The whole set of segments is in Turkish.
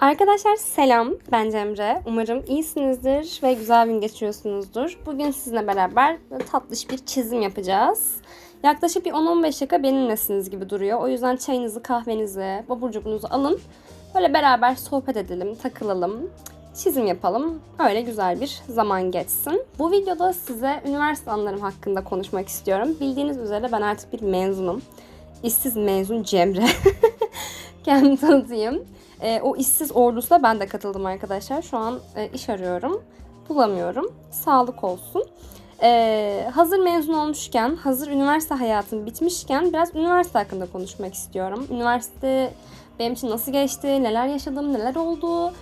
Arkadaşlar selam, ben Cemre. Umarım iyisinizdir ve güzel gün geçiriyorsunuzdur. Bugün sizinle beraber tatlış bir çizim yapacağız. Yaklaşık bir 10-15 dakika benimlesiniz gibi duruyor. O yüzden çayınızı, kahvenizi, baburcukunuzu alın. Böyle beraber sohbet edelim, takılalım, çizim yapalım. Öyle güzel bir zaman geçsin. Bu videoda size üniversite anılarım hakkında konuşmak istiyorum. Bildiğiniz üzere ben artık bir mezunum. İşsiz mezun Cemre. Kendimi tanıtayım. E, o işsiz ordusuna ben de katıldım arkadaşlar. Şu an e, iş arıyorum. Bulamıyorum. Sağlık olsun. E, hazır mezun olmuşken, hazır üniversite hayatım bitmişken biraz üniversite hakkında konuşmak istiyorum. Üniversite benim için nasıl geçti, neler yaşadım, neler oldu.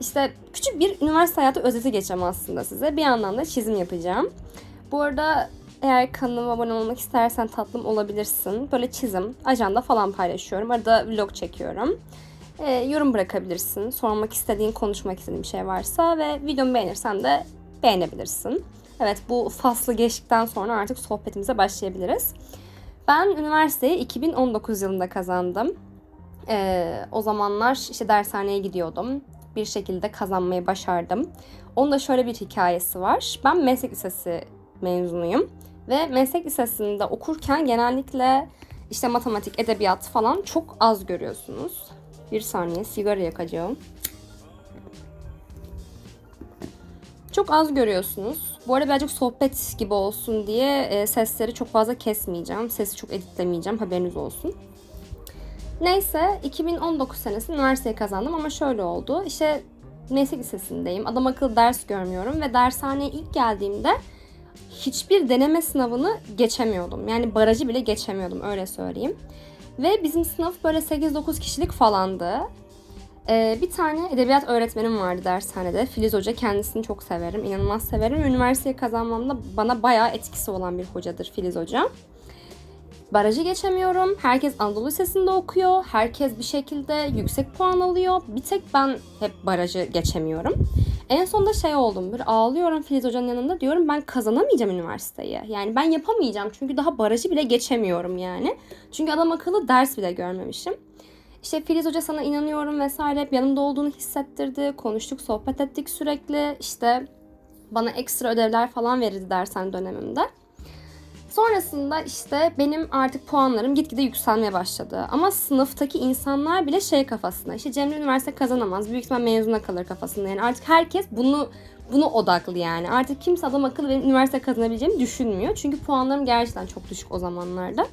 İşte küçük bir üniversite hayatı özeti geçeceğim aslında size. Bir yandan da çizim yapacağım. Bu arada eğer kanalıma abone olmak istersen tatlım olabilirsin. Böyle çizim, ajanda falan paylaşıyorum. Arada vlog çekiyorum. E, yorum bırakabilirsin. Sormak istediğin, konuşmak istediğin bir şey varsa ve videomu beğenirsen de beğenebilirsin. Evet bu faslı geçtikten sonra artık sohbetimize başlayabiliriz. Ben üniversiteyi 2019 yılında kazandım. Ee, o zamanlar işte dershaneye gidiyordum. Bir şekilde kazanmayı başardım. Onun da şöyle bir hikayesi var. Ben meslek lisesi mezunuyum. Ve meslek lisesinde okurken genellikle işte matematik, edebiyat falan çok az görüyorsunuz. Bir saniye sigara yakacağım. Çok az görüyorsunuz. Bu arada birazcık sohbet gibi olsun diye e, sesleri çok fazla kesmeyeceğim. Sesi çok editlemeyeceğim haberiniz olsun. Neyse 2019 senesi üniversiteyi kazandım ama şöyle oldu. İşte meslek lisesindeyim. Adam akıllı ders görmüyorum ve dershaneye ilk geldiğimde hiçbir deneme sınavını geçemiyordum. Yani barajı bile geçemiyordum öyle söyleyeyim. Ve bizim sınıf böyle 8-9 kişilik falandı. Ee, bir tane edebiyat öğretmenim vardı dershanede. Filiz Hoca kendisini çok severim, inanılmaz severim. Üniversiteyi kazanmamda bana bayağı etkisi olan bir hocadır Filiz Hoca. Barajı geçemiyorum. Herkes Anadolu Lisesi'nde okuyor. Herkes bir şekilde yüksek puan alıyor. Bir tek ben hep barajı geçemiyorum. En sonunda şey oldum. Bir ağlıyorum Filiz Hoca'nın yanında. Diyorum ben kazanamayacağım üniversiteyi. Yani ben yapamayacağım. Çünkü daha barajı bile geçemiyorum yani. Çünkü adam akıllı ders bile görmemişim. İşte Filiz Hoca sana inanıyorum vesaire hep yanımda olduğunu hissettirdi. Konuştuk, sohbet ettik sürekli. İşte bana ekstra ödevler falan verirdi dersen dönemimde. Sonrasında işte benim artık puanlarım gitgide yükselmeye başladı. Ama sınıftaki insanlar bile şey kafasında. İşte Cemre üniversite kazanamaz. Büyük ihtimal mezuna kalır kafasında. Yani artık herkes bunu bunu odaklı yani. Artık kimse adam akıllı benim üniversite kazanabileceğimi düşünmüyor. Çünkü puanlarım gerçekten çok düşük o zamanlarda.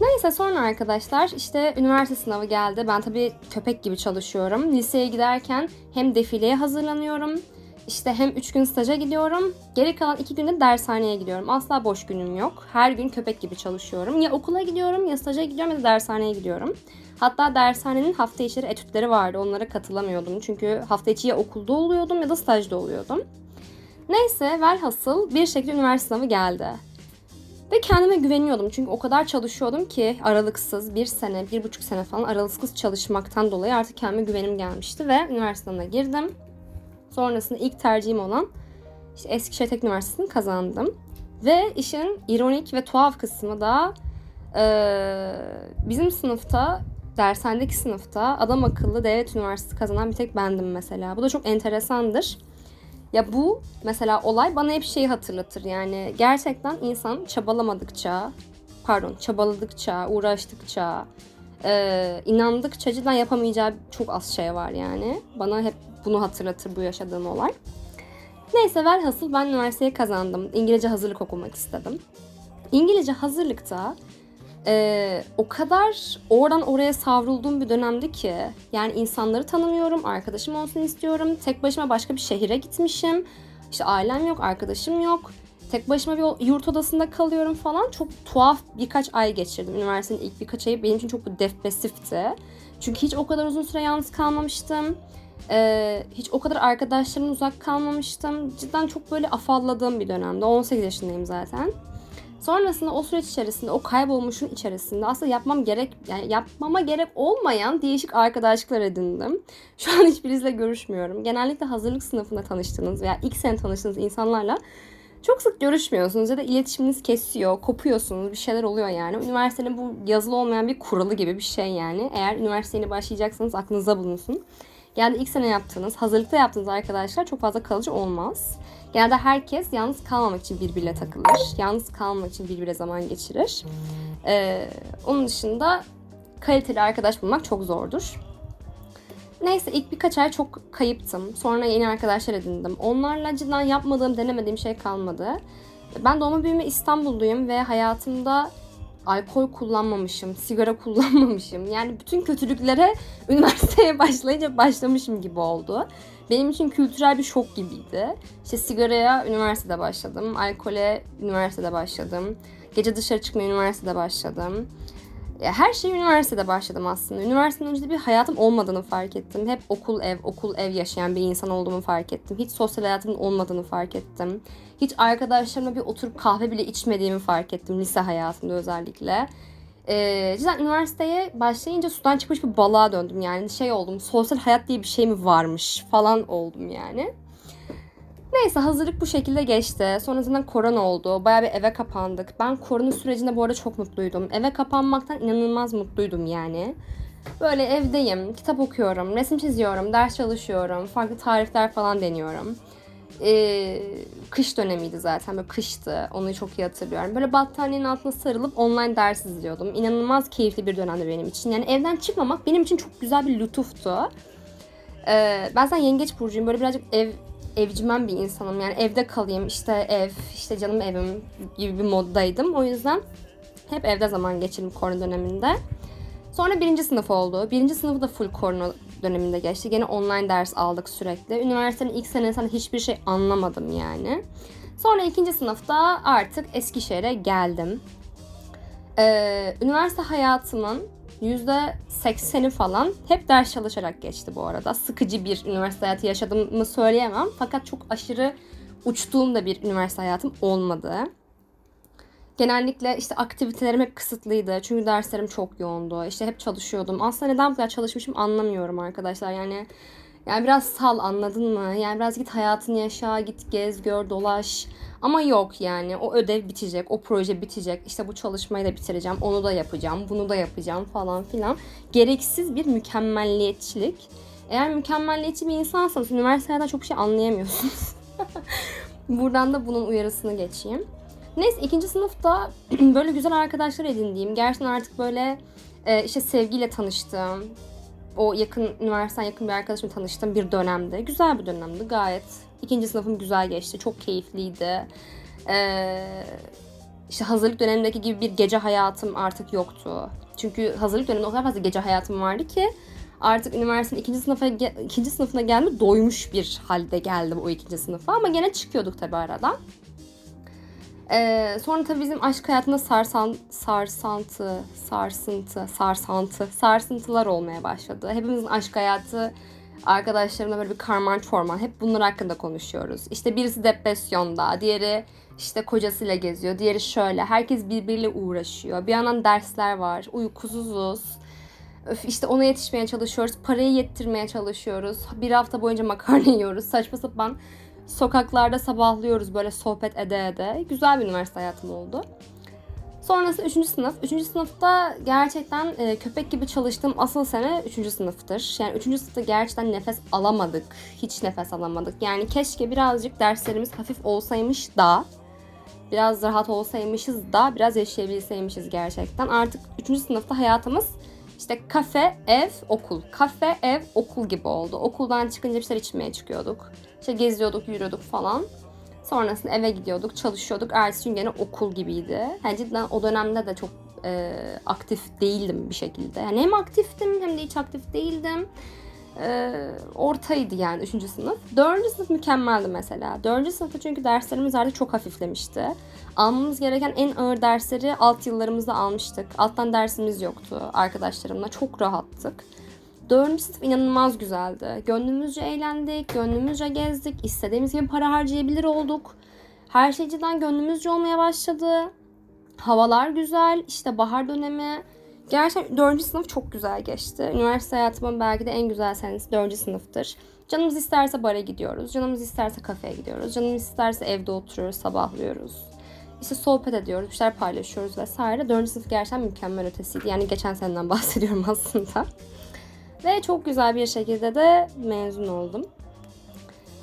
Neyse sonra arkadaşlar işte üniversite sınavı geldi. Ben tabii köpek gibi çalışıyorum. Liseye giderken hem defileye hazırlanıyorum işte hem 3 gün staja gidiyorum. Geri kalan 2 günde dershaneye gidiyorum. Asla boş günüm yok. Her gün köpek gibi çalışıyorum. Ya okula gidiyorum ya staja gidiyorum ya da dershaneye gidiyorum. Hatta dershanenin hafta içleri etütleri vardı. Onlara katılamıyordum. Çünkü hafta içi ya okulda oluyordum ya da stajda oluyordum. Neyse velhasıl bir şekilde üniversite sınavı geldi. Ve kendime güveniyordum çünkü o kadar çalışıyordum ki aralıksız bir sene, bir buçuk sene falan aralıksız çalışmaktan dolayı artık kendime güvenim gelmişti ve üniversiteme girdim. Sonrasında ilk tercihim olan işte Eskişehir Teknik Üniversitesi'ni kazandım. Ve işin ironik ve tuhaf kısmı da e, bizim sınıfta dershanedeki sınıfta adam akıllı devlet üniversitesi kazanan bir tek bendim mesela. Bu da çok enteresandır. Ya bu mesela olay bana hep şeyi hatırlatır. Yani gerçekten insan çabalamadıkça, pardon çabaladıkça, uğraştıkça, e, inandıkça cidden yapamayacağı çok az şey var yani. Bana hep bunu hatırlatır bu yaşadığım olay. Neyse velhasıl ben üniversiteyi kazandım. İngilizce hazırlık okumak istedim. İngilizce hazırlıkta e, o kadar oradan oraya savrulduğum bir dönemdi ki yani insanları tanımıyorum, arkadaşım olsun istiyorum. Tek başıma başka bir şehire gitmişim. İşte ailem yok, arkadaşım yok. Tek başıma bir yurt odasında kalıyorum falan. Çok tuhaf birkaç ay geçirdim. Üniversitenin ilk birkaç ayı benim için çok depresifti. Çünkü hiç o kadar uzun süre yalnız kalmamıştım. Ee, hiç o kadar arkadaşlarımdan uzak kalmamıştım. Cidden çok böyle afalladığım bir dönemde. 18 yaşındayım zaten. Sonrasında o süreç içerisinde, o kaybolmuşun içerisinde aslında yapmam gerek, yani yapmama gerek olmayan değişik arkadaşlıklar edindim. Şu an hiçbirinizle görüşmüyorum. Genellikle hazırlık sınıfında tanıştığınız veya ilk sene tanıştığınız insanlarla çok sık görüşmüyorsunuz ya da iletişiminiz kesiyor, kopuyorsunuz, bir şeyler oluyor yani. Üniversitenin bu yazılı olmayan bir kuralı gibi bir şey yani. Eğer üniversiteye başlayacaksanız aklınıza bulunsun. Genelde ilk sene yaptığınız, hazırlıkta yaptığınız arkadaşlar çok fazla kalıcı olmaz. Genelde herkes yalnız kalmamak için birbirine takılır. Yalnız kalmamak için birbirine zaman geçirir. Ee, onun dışında kaliteli arkadaş bulmak çok zordur. Neyse ilk birkaç ay çok kayıptım. Sonra yeni arkadaşlar edindim. Onlarla cidden yapmadığım, denemediğim şey kalmadı. Ben doğma büyüme İstanbulluyum ve hayatımda alkol kullanmamışım, sigara kullanmamışım. Yani bütün kötülüklere üniversiteye başlayınca başlamışım gibi oldu. Benim için kültürel bir şok gibiydi. İşte sigaraya üniversitede başladım, alkole üniversitede başladım. Gece dışarı çıkmaya üniversitede başladım. Her şey üniversitede başladım aslında. Üniversiteden önce de bir hayatım olmadığını fark ettim. Hep okul ev, okul ev yaşayan bir insan olduğumu fark ettim. Hiç sosyal hayatımın olmadığını fark ettim. Hiç arkadaşlarımla bir oturup kahve bile içmediğimi fark ettim lise hayatımda özellikle. Ee, cidden üniversiteye başlayınca sudan çıkmış bir balığa döndüm yani şey oldum sosyal hayat diye bir şey mi varmış falan oldum yani. Neyse hazırlık bu şekilde geçti. Sonrasında korona oldu. Bayağı bir eve kapandık. Ben korona sürecinde bu arada çok mutluydum. Eve kapanmaktan inanılmaz mutluydum yani. Böyle evdeyim, kitap okuyorum, resim çiziyorum, ders çalışıyorum, farklı tarifler falan deniyorum. Ee, kış dönemiydi zaten böyle kıştı onu çok iyi hatırlıyorum. Böyle battaniyenin altına sarılıp online ders izliyordum. İnanılmaz keyifli bir dönemdi benim için. Yani evden çıkmamak benim için çok güzel bir lütuftu. Ee, ben zaten yengeç burcuyum böyle birazcık ev evcimen bir insanım. Yani evde kalayım işte ev işte canım evim gibi bir moddaydım. O yüzden hep evde zaman geçirdim korona döneminde. Sonra birinci sınıf oldu. Birinci sınıfı da full korona döneminde geçti. Gene online ders aldık sürekli. Üniversitenin ilk senesinde hiçbir şey anlamadım yani. Sonra ikinci sınıfta artık Eskişehir'e geldim. Ee, üniversite hayatımın %80'i falan hep ders çalışarak geçti bu arada. Sıkıcı bir üniversite hayatı yaşadığımı söyleyemem. Fakat çok aşırı uçtuğum da bir üniversite hayatım olmadı. Genellikle işte aktivitelerim hep kısıtlıydı. Çünkü derslerim çok yoğundu. İşte hep çalışıyordum. Aslında neden bu kadar çalışmışım anlamıyorum arkadaşlar. Yani yani biraz sal anladın mı? Yani biraz git hayatını yaşa, git gez, gör, dolaş. Ama yok yani o ödev bitecek, o proje bitecek. İşte bu çalışmayı da bitireceğim, onu da yapacağım, bunu da yapacağım falan filan. Gereksiz bir mükemmelliyetçilik. Eğer mükemmelliyetçi bir insansanız üniversiteden çok şey anlayamıyorsunuz. Buradan da bunun uyarısını geçeyim. Neyse ikinci sınıfta böyle güzel arkadaşlar edindiğim, gerçekten artık böyle e, işte sevgiyle tanıştığım, o yakın üniversiteden yakın bir arkadaşımla tanıştığım bir dönemde. Güzel bir dönemdi gayet. İkinci sınıfım güzel geçti. Çok keyifliydi. Ee, işte hazırlık dönemindeki gibi bir gece hayatım artık yoktu. Çünkü hazırlık döneminde o kadar fazla gece hayatım vardı ki artık üniversitenin ikinci sınıfa ikinci sınıfına gelme doymuş bir halde geldim o ikinci sınıfa ama gene çıkıyorduk tabii arada. Ee, sonra tabii bizim aşk hayatında sarsan, sarsantı, sarsıntı, sarsantı, sarsıntılar olmaya başladı. Hepimizin aşk hayatı arkadaşlarımla böyle bir karman çorman. Hep bunlar hakkında konuşuyoruz. İşte birisi depresyonda, diğeri işte kocasıyla geziyor, diğeri şöyle. Herkes birbiriyle uğraşıyor. Bir yandan dersler var, uykusuzuz. Öf, işte ona yetişmeye çalışıyoruz, parayı yettirmeye çalışıyoruz. Bir hafta boyunca makarna yiyoruz. Saçma sapan sokaklarda sabahlıyoruz böyle sohbet ede ede. Güzel bir üniversite hayatım oldu. Sonrası 3. sınıf. 3. sınıfta gerçekten e, köpek gibi çalıştığım asıl sene 3. sınıftır. Yani 3. sınıfta gerçekten nefes alamadık. Hiç nefes alamadık. Yani keşke birazcık derslerimiz hafif olsaymış da biraz rahat olsaymışız da biraz yaşayabilseymişiz gerçekten. Artık 3. sınıfta hayatımız işte kafe, ev, okul. Kafe, ev, okul gibi oldu. Okuldan çıkınca bir şeyler içmeye çıkıyorduk. İşte geziyorduk, yürüyorduk falan. Sonrasında eve gidiyorduk, çalışıyorduk. Ertesi gün gene okul gibiydi. Yani cidden o dönemde de çok e, aktif değildim bir şekilde. Yani hem aktiftim hem de hiç aktif değildim. E, ortaydı yani 3. sınıf. 4. sınıf mükemmeldi mesela. 4. sınıfta çünkü derslerimiz artık çok hafiflemişti. Almamız gereken en ağır dersleri alt yıllarımızda almıştık. Alttan dersimiz yoktu arkadaşlarımla. Çok rahattık. Dördüncü sınıf inanılmaz güzeldi. Gönlümüzce eğlendik, gönlümüzce gezdik, istediğimiz gibi para harcayabilir olduk. Her şey cidden gönlümüzce olmaya başladı. Havalar güzel, işte bahar dönemi. Gerçekten dördüncü sınıf çok güzel geçti. Üniversite hayatımın belki de en güzel senesi dördüncü sınıftır. Canımız isterse bara gidiyoruz, canımız isterse kafeye gidiyoruz, canımız isterse evde oturuyoruz, sabahlıyoruz. İşte sohbet ediyoruz, bir şeyler paylaşıyoruz vesaire. Dördüncü sınıf gerçekten mükemmel ötesiydi. Yani geçen seneden bahsediyorum aslında. Ve çok güzel bir şekilde de mezun oldum.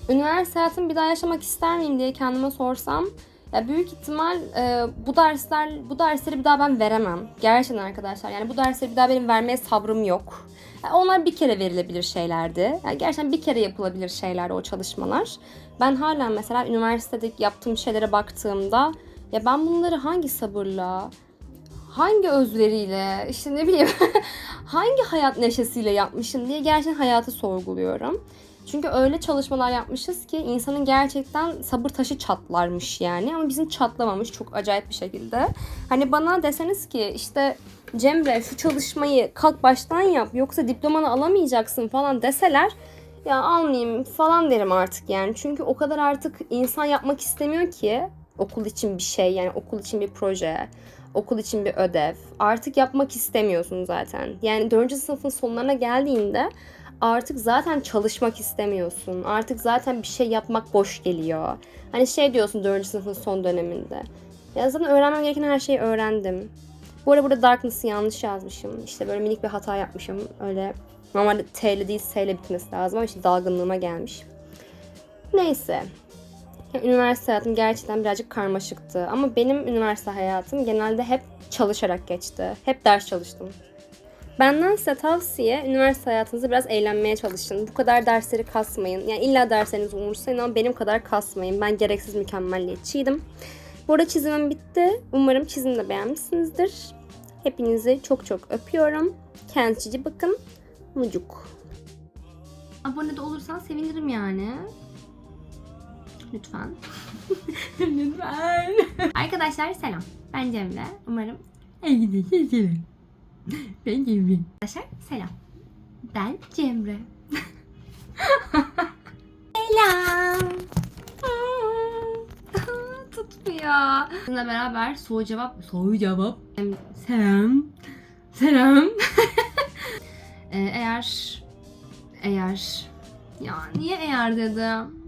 Üniversite hayatımı bir daha yaşamak ister miyim diye kendime sorsam ya büyük ihtimal e, bu dersler bu dersleri bir daha ben veremem. Gerçekten arkadaşlar yani bu dersleri bir daha benim vermeye sabrım yok. Ya onlar bir kere verilebilir şeylerdi. Yani gerçekten bir kere yapılabilir şeylerdi o çalışmalar. Ben hala mesela üniversitede yaptığım şeylere baktığımda ya ben bunları hangi sabırla, hangi özveriyle, işte ne bileyim hangi hayat neşesiyle yapmışım diye gerçekten hayatı sorguluyorum. Çünkü öyle çalışmalar yapmışız ki insanın gerçekten sabır taşı çatlarmış yani ama bizim çatlamamış çok acayip bir şekilde. Hani bana deseniz ki işte Cemre şu çalışmayı kalk baştan yap yoksa diplomanı alamayacaksın falan deseler ya almayayım falan derim artık yani. Çünkü o kadar artık insan yapmak istemiyor ki okul için bir şey yani okul için bir proje, okul için bir ödev. Artık yapmak istemiyorsun zaten. Yani 4. sınıfın sonlarına geldiğinde artık zaten çalışmak istemiyorsun. Artık zaten bir şey yapmak boş geliyor. Hani şey diyorsun 4. sınıfın son döneminde. Ya zaten öğrenmem gereken her şeyi öğrendim. Bu arada burada Darkness'ı yanlış yazmışım. İşte böyle minik bir hata yapmışım. Öyle normalde T değil S ile bitmesi lazım ama işte dalgınlığıma gelmiş. Neyse. Ya, Üniversite hayatım gerçekten birazcık karmaşıktı. Ama benim üniversite hayatım genelde hep çalışarak geçti. Hep ders çalıştım. Benden size tavsiye üniversite hayatınızda biraz eğlenmeye çalışın. Bu kadar dersleri kasmayın. Yani illa derslerinizi umursayın ama benim kadar kasmayın. Ben gereksiz mükemmelliyetçiydim. Bu arada çizimim bitti. Umarım çizimi de beğenmişsinizdir. Hepinizi çok çok öpüyorum. Kendinize bakın. Mucuk. Abone de olursan sevinirim yani. Lütfen. Lütfen. Arkadaşlar selam. Ben Cemre. Umarım selam. Ben Cemre. Arkadaşlar selam. Ben Cemre. selam. Tutmuyor. Bununla beraber soru cevap. Soru cevap. Selam. Selam. Ee, eğer eğer ya niye eğer dedim?